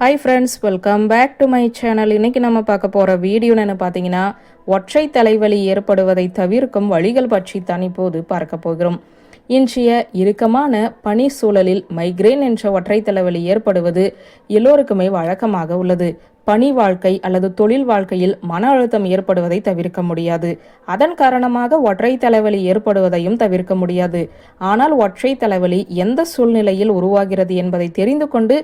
Hi friends welcome back to my channel இன்னைக்கு நம்ம பார்க்க போகிற வீடியோன்னு பார்த்தீங்கன்னா ஒற்றை தலைவலி ஏற்படுவதை தவிர்க்கும் வழிகள் பற்றி தான் இப்போது பார்க்க போகிறோம். இன்றைய இறுக்கமான பனி சூழலில் மைக்ரேன் என்ற ஒற்றை தலைவலி ஏற்படுவது எல்லோருக்குமே வழக்கமாக உள்ளது. பணி வாழ்க்கை அல்லது தொழில் வாழ்க்கையில் மன அழுத்தம் ஏற்படுவதை தவிர்க்க முடியாது. அதன் காரணமாக ஒற்றை தலைவலி ஏற்படுவதையும் தவிர்க்க முடியாது. ஆனால் ஒற்றை தலைவலி எந்த சூழ்நிலையில் உருவாகிறது என்பதை தெரிந்து கொண்டு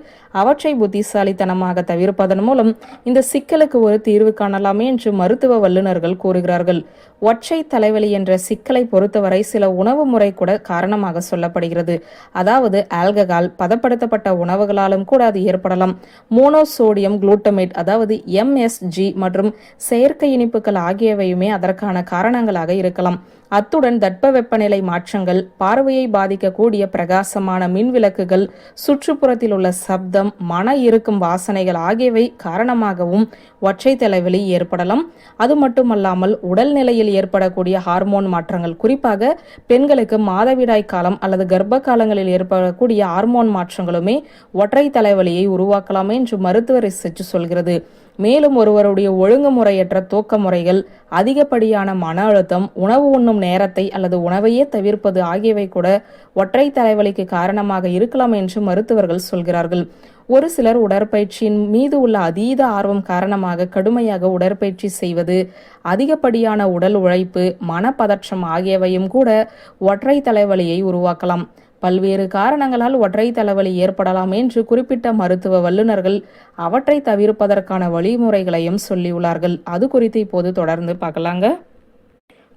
அவற்றை புத்திசாலித்தனமாக தவிர்ப்பதன் மூலம் இந்த சிக்கலுக்கு ஒரு தீர்வு காணலாமே என்று மருத்துவ வல்லுநர்கள் கூறுகிறார்கள். ஒற்றை தலைவலி என்ற சிக்கலை பொறுத்தவரை சில உணவு முறை கூட காரணமாக சொல்லப்படுகிறது. அதாவது ஆல்கஹால் பதப்படுத்தப்பட்ட உணவுகளாலும் கூட அது ஏற்படலாம். மோனோசோடியம் குளூட்டமேட் அதாவது எம்எஸ்ஜி மற்றும் செயற்கை இனிப்புகள் ஆகியவையுமே அதற்கான காரணங்களாக இருக்கலாம். அத்துடன் தட்பவெப்பநிலை மாற்றங்கள் பார்வையை பாதிக்கக்கூடிய பிரகாசமான மின் விளக்குகள் சுற்றுப்புறத்தில் உள்ள சப்தம் மன இருக்கும் வாசனைகள் ஆகியவை காரணமாகவும் ஒற்றை தலைவலி ஏற்படலாம். அது மட்டுமல்லாமல் உடல்நிலையில் ஏற்படக்கூடிய ஹார்மோன் மாற்றங்கள் குறிப்பாக பெண்களுக்கு மாதவிடாய் காலம் அல்லது கர்ப்ப காலங்களில் ஏற்படக்கூடிய ஹார்மோன் மாற்றங்களுமே ஒற்றை தலைவலியை உருவாக்கலாம் என்று மருத்துவ ரிசர்ச் சொல்கிறது. மேலும் ஒருவருடைய ஒழுங்குமுறையற்ற தூக்க முறைகள் அதிகப்படியான மன அழுத்தம் உணவு உண்ணும் நேரத்தை அல்லது உணவையே தவிர்ப்பது ஆகியவை கூட ஒற்றை தலைவலிக்கு காரணமாக இருக்கலாம் என்று மருத்துவர்கள் சொல்கிறார்கள். ஒரு சிலர் உடற்பயிற்சியின் மீது உள்ள அதீத ஆர்வம் காரணமாக கடுமையாக உடற்பயிற்சி செய்வது அதிகப்படியான உடல் உழைப்பு மனப்பதற்றம் ஆகியவையும் கூட ஒற்றை தலைவலியை உருவாக்கலாம். பல்வேறு காரணங்களால் ஒற்றை தலைவலி ஏற்படலாம் என்று குறிப்பிட்ட மருத்துவ வல்லுநர்கள் அவற்றை தவிர்ப்பதற்கான வழிமுறைகளையும் சொல்லியுள்ளார்கள். அது குறித்து இப்போது தொடர்ந்து பார்க்கலாங்க.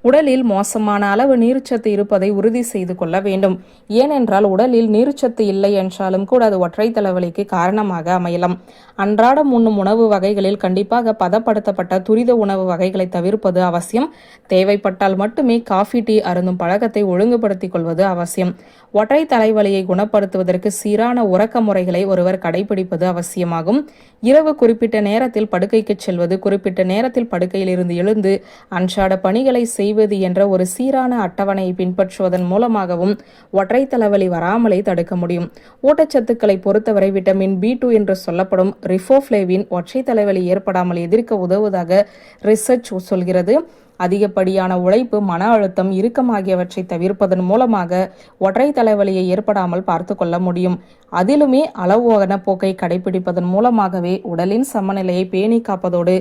உடலில் மோசமான அளவு நீர்ச்சத்து இருப்பதை உறுதி செய்து கொள்ள வேண்டும். ஏனென்றால் உடலில் நீர்ச்சத்து இல்லை என்றாலும் கூட அது ஒற்றை தலைவலிக்கு காரணமாக அமையலாம். அன்றாடம் உண்ணும் உணவு வகைகளில் கண்டிப்பாக பதப்படுத்தப்பட்ட துரித உணவு வகைகளை தவிர்ப்பது அவசியம். தேவைப்பட்டால் மட்டுமே காஃபி டீ அருந்தும் பழக்கத்தை ஒழுங்குபடுத்திக் கொள்வது அவசியம். ஒற்றை தலைவலியை குணப்படுத்துவதற்கு சீரான உறக்க முறைகளை ஒருவர் கடைபிடிப்பது அவசியமாகும். இரவு குறிப்பிட்ட நேரத்தில் படுக்கைக்கு செல்வது குறிப்பிட்ட நேரத்தில் படுக்கையில் இருந்து எழுந்து அன்றாட பணிகளை செய்வது என்ற ஒரு சீரான அட்டவணையை பின்பற்றுவதன் மூலமாகவும் ஒற்றை தலைவலி வராமலே தடுக்க முடியும். ஊட்டச்சத்துக்களை பொறுத்தவரை விட்டமின் பி டூ என்று சொல்லப்படும் ரிஃபோஃப்ளேவின் ஒற்றை தலைவலி ஏற்படாமல் எதிர்க்க உதவுவதாக ரிசர்ச் சொல்கிறது. அதிகப்படியான உழைப்பு மன அழுத்தம் இறுக்கம் ஆகியவற்றை தவிர்ப்பதன் மூலமாக ஒற்றை தலைவலியை ஏற்படாமல் பார்த்து கொள்ள முடியும். அதிலுமே அளவான போக்கை கடைபிடிப்பதன் மூலமாகவே உடலின் சமநிலையை பேணி காப்பதோடு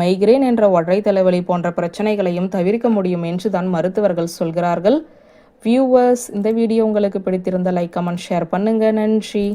மைக்ரேன் என்ற ஒற்றை தலைவலி போன்ற பிரச்சனைகளையும் தவிர்க்க முடியும் என்று தான் மருத்துவர்கள் சொல்கிறார்கள். வியூவர்ஸ் இந்த வீடியோ உங்களுக்கு பிடித்திருந்த லைக் கமெண்ட் ஷேர் பண்ணுங்க. நன்றி.